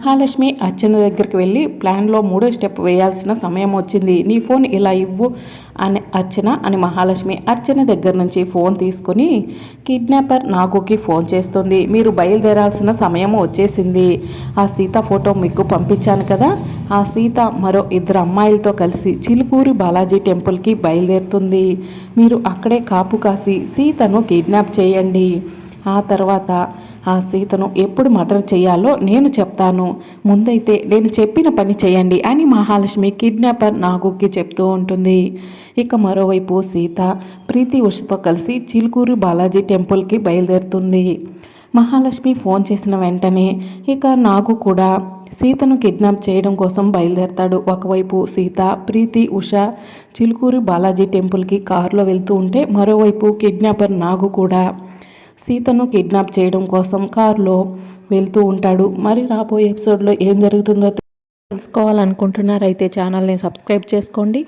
మహాలక్ష్మి అర్చన దగ్గరికి వెళ్ళి ప్లాన్లో మూడో స్టెప్ వేయాల్సిన సమయం వచ్చింది. నీ ఫోన్ ఇలా ఇవ్వు అని అర్చన అని మహాలక్ష్మి అర్చన దగ్గర నుంచి ఫోన్ తీసుకుని కిడ్నాపర్ నాగుకి ఫోన్ చేస్తుంది. మీరు బయలుదేరాల్సిన సమయం వచ్చేసింది. ఆ సీత ఫోటో మీకు పంపించాను కదా. ఆ సీత మరో ఇద్దరు అమ్మాయిలతో కలిసి చిలుకూరి బాలాజీ టెంపుల్కి బయలుదేరుతుంది. మీరు అక్కడే కాపు కాసి సీతను కిడ్నాప్ చేయండి. ఆ తర్వాత ఆ సీతను ఎప్పుడు మర్డర్ చేయాలో నేను చెప్తాను. ముందైతే నేను చెప్పిన పని చేయండి అని మహాలక్ష్మి కిడ్నాపర్ నాగుకి చెప్తూ ఉంటుంది. ఇక మరోవైపు సీత ప్రీతి ఉషతో కలిసి చిలుకూరు బాలాజీ టెంపుల్కి బయలుదేరుతుంది. మహాలక్ష్మి ఫోన్ చేసిన వెంటనే ఇక నాగు కూడా సీతను కిడ్నాప్ చేయడం కోసం బయలుదేరతాడు. ఒకవైపు సీత ప్రీతి ఉష చిలుకూరి బాలాజీ టెంపుల్కి కారులో వెళ్తూ ఉంటే మరోవైపు కిడ్నాపర్ నాగు కూడా సీతను కిడ్నాప్ చేయడం కోసం కారులో వెళ్తూ ఉంటాడు. మరి రాబోయే ఎపిసోడ్లో ఏం జరుగుతుందో తెలుసుకోవాలనుకుంటున్నారైతే ఛానల్ని సబ్స్క్రైబ్ చేసుకోండి.